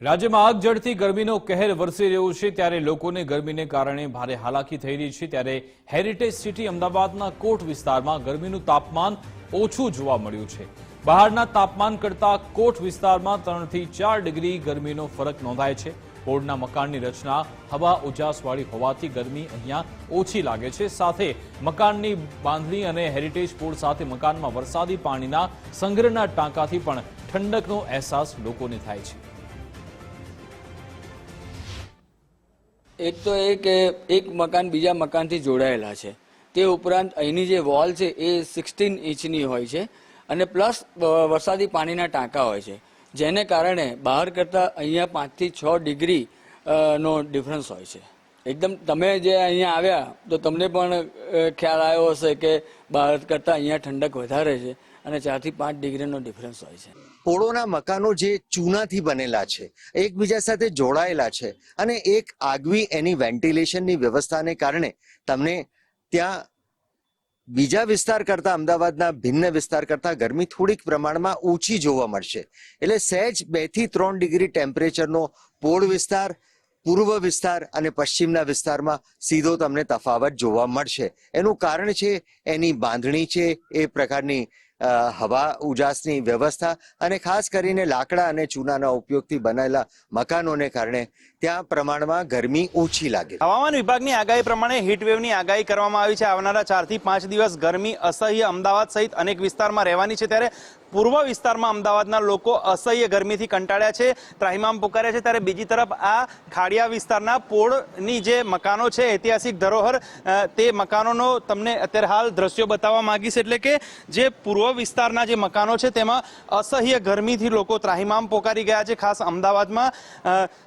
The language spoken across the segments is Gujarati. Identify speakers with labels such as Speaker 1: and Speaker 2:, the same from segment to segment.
Speaker 1: રાજ્યમાં આગ જળથી ગરમીનો કહેર વરસી રહ્યો છે ત્યારે લોકોને ગરમીને કારણે ભારે હાલાકી થઈ રહી છે ત્યારે હેરિટેજ સિટી અમદાવાદના કોટ વિસ્તારમાં ગરમીનું તાપમાન ઓછું જોવા મળ્યું છે. બહારના તાપમાન કરતા કોટ વિસ્તારમાં ત્રણથી ચાર ડિગ્રી ગરમીનો ફરક નોંધાય છે. બોર્ડના મકાનની રચના હવા ઉજાસવાળી હોવાથી ગરમી અહીંયા ઓછી લાગે છે. સાથે મકાનની બાંધણી અને હેરિટેજ પોળ સાથે મકાનમાં વરસાદી પાણીના સંગ્રહના ટાંકાથી પણ ઠંડકનો અહેસાસ લોકોને થાય છે.
Speaker 2: એક તો એ કે એક મકાન બીજા મકાનથી જોડાયેલા છે. તે ઉપરાંત અહીંની જે વોલ છે એ સિક્સટીન ઇંચની હોય છે અને પ્લસ વરસાદી પાણીના ટાંકા હોય છે, જેને કારણે બહાર કરતાં અહીંયા પાંચથી છ ડિગ્રી નો ડિફરન્સ હોય છે. એકદમ તમે જે અહીંયા આવ્યા, તો તમને પણ ખ્યાલ આવ્યો હશે કે ભારત કરતાં અહીંયા ઠંડક વધારે છે અને ચારથી પાંચ ડિગ્રીનો ડિફરન્સ હોય છે.
Speaker 3: પોળોના મકાનો જે ચૂનાથી બનેલા છે, એકબીજા સાથે જોડાયેલા છે અને એક આગવી એની વેન્ટિલેશનની વ્યવસ્થાને કારણે તમને ત્યાં બીજા વિસ્તાર કરતા, અમદાવાદના ભિન્ન વિસ્તાર કરતા ગરમી થોડીક પ્રમાણમાં ઓછી જોવા મળશે. એટલે સહેજ બેથી ત્રણ ડિગ્રી ટેમ્પરેચરનો પોળ વિસ્તાર પૂર્વ વિસ્તાર અને પશ્ચિમના વિસ્તારમાં સીધો તમને તફાવત જોવા મળશે. એનું કારણ છે, એની બાંધણી છે, એ પ્રકારની હવા ઉજાસની વ્યવસ્થા અને ખાસ કરીને લાકડા અને ચૂનાના ઉપયોગથી બનાયેલા મકાનોને કારણે ત્યાં પ્રમાણમાં ગરમી ઓછી લાગે
Speaker 4: હવામાન વિભાગની આગાહી પ્રમાણે હીટવેવની આગાહી કરવામાં આવી છે. આવનારા ચારથી પાંચ દિવસ ગરમી અસહ્ય અમદાવાદ સહિત અનેક વિસ્તારમાં રહેવાની છે. ત્યારે પૂર્વ વિસ્તારમાં અમદાવાદના લોકો અસહ્ય ગરમીથી કંટાળ્યા છે. ત્રાહિમામ પુકાર્યા છે. ત્યારે બીજી તરફ આ ખાડિયા વિસ્તારના પોળની જે મકાનો છે, ઐતિહાસિક ધરોહર તે મકાનોનો તમને અત્યારે હાલ દ્રશ્યો બતાવવા માંગીશ. એટલે કે જે પૂર્વ વિસ્તારના જે મકાનો છે, તેમાં અસહ્ય ગરમીથી લોકો ત્રાહિમામ પોકારી ગયા છે. ખાસ અમદાવાદમાં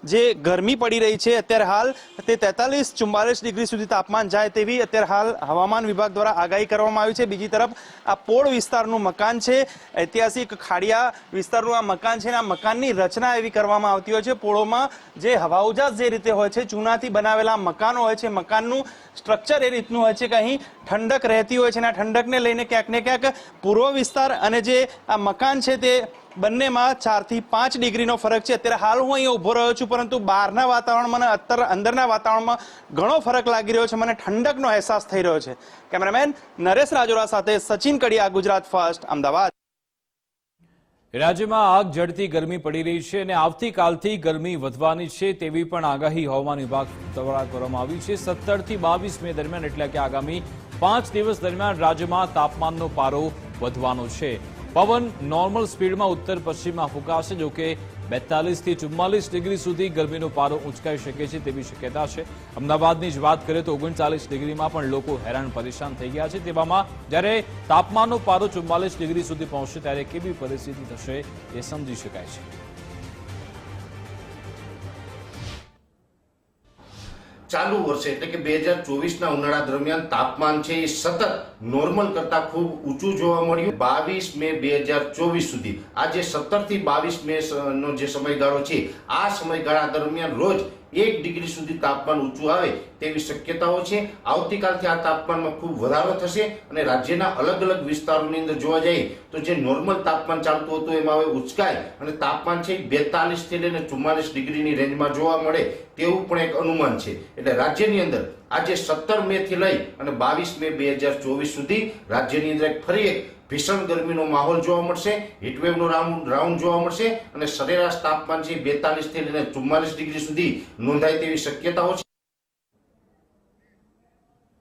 Speaker 4: જે ગરમી પડી રહી છે, અત્યારે હાલ તે તેતાલીસ ચુમ્બાલીસ ડિગ્રી સુધી તાપમાન જાય તેવી અત્યારે હાલ હવામાન વિભાગ દ્વારા આગાહી કરવામાં આવી છે. બીજી તરફ, આ પોળ વિસ્તારનું મકાન છે, ઐતિહાસિક ખાડિયા વિસ્તારનું આ મકાન છે અને આ મકાનની રચના એવી કરવામાં આવતી હોય છે. પોળોમાં જે હવાઉજાસ જે રીતે હોય છે, ચૂનાથી બનાવેલા મકાનો હોય છે, મકાનનું સ્ટ્રક્ચર એ રીતનું હોય છે કે અહીં ઠંડક રહેતી હોય છે અને આ ઠંડકને લઈને ક્યાંક ને ક્યાંક પૂર્વ વિસ્તાર અને જે આ મકાન છે તે બંનેમાં ચારથી પાંચ ડિગ્રીનો ફરક છે. અત્યારે હાલ હું અહીંયા ઊભો રહ્યો છું, પરંતુ બહારના વાતાવરણમાં અને અત્યારે અંદરના વાતાવરણમાં ઘણો ફરક લાગી રહ્યો છે. મને ઠંડકનો અહેસાસ થઈ રહ્યો છે. કેમેરામેન નરેશ રાજોરા સાથે સચિન કડિયા, ગુજરાત ફર્સ્ટ, અમદાવાદ.
Speaker 1: રાજ્યમાં આગ જડતી ગરમી પડી રહી છે અને આવતીકાલથી ગરમી વધવાની છે તેવી પણ આગાહી હવામાન વિભાગ દ્વારા કરવામાં આવી છે. સત્તરથી બાવીસ મે દરમિયાન, એટલે કે આગામી પાંચ દિવસ દરમિયાન રાજ્યમાં તાપમાનનો પારો વધવાનો છે. પવન નોર્મલ સ્પીડમાં ઉત્તર પશ્ચિમમાં ફૂંકાશે જો કે બેતાલીસથી ચુમ્માલીસ ડિગ્રી સુધી ગરમીનો પારો ઉંચકાઈ શકે છે તેવી શક્યતા છે. અમદાવાદની જ વાત કરીએ તો ઓગણચાલીસ ડિગ્રીમાં પણ લોકો હેરાન પરેશાન થઈ ગયા છે. તેવામાં જ્યારે તાપમાનનો પારો ચુમ્માલીસ ડિગ્રી સુધી પહોંચશે, ત્યારે કેવી પરિસ્થિતિ થશે એ સમજી શકાય છે.
Speaker 5: ચાલુ વર્ષે એટલે કે બે હજાર ચોવીસના ઉનાળા દરમિયાન તાપમાન છે એ સતત નોર્મલ કરતા ખૂબ ઊંચું જોવા મળ્યું. બાવીસ મે બે હજાર ચોવીસ સુધી. આ જે સત્તરથી બાવીસ મે નો જે સમયગાળો છે, આ સમયગાળા દરમિયાન રોજ એક ડિગ્રી સુધી તાપમાન ઊંચું આવે તેવી શક્યતાઓ છે. આવતીકાલથી આ તાપમાનમાં ખૂબ વધારો થશે અને રાજ્યના અલગ અલગ વિસ્તારોની અંદર જોવા જઈએ તો જે નોર્મલ તાપમાન ચાલતું હતું એમાં હવે ઉચકાય અને તાપમાન છે બેતાલીસથી લઈને ચુમ્માલીસ ડિગ્રીની રેન્જમાં જોવા મળે તેવું પણ એક અનુમાન છે. એટલે રાજ્યની અંદર આજે સત્તર મે થી લઈ અને બાવીસ મે બે હજાર ચોવીસ સુધી રાજ્યની અંદર ફરી એક ભીષણ ગરમીનો માહોલ જોવા મળશે હીટવેવનો રાઉન્ડ રાઉન્ડ જોવા મળશે અને સરેરાશ તાપમાન છે બેતાલીસથી લઈને ચુમ્માલીસ ડિગ્રી સુધી નોંધાય તેવી શક્યતાઓ છે.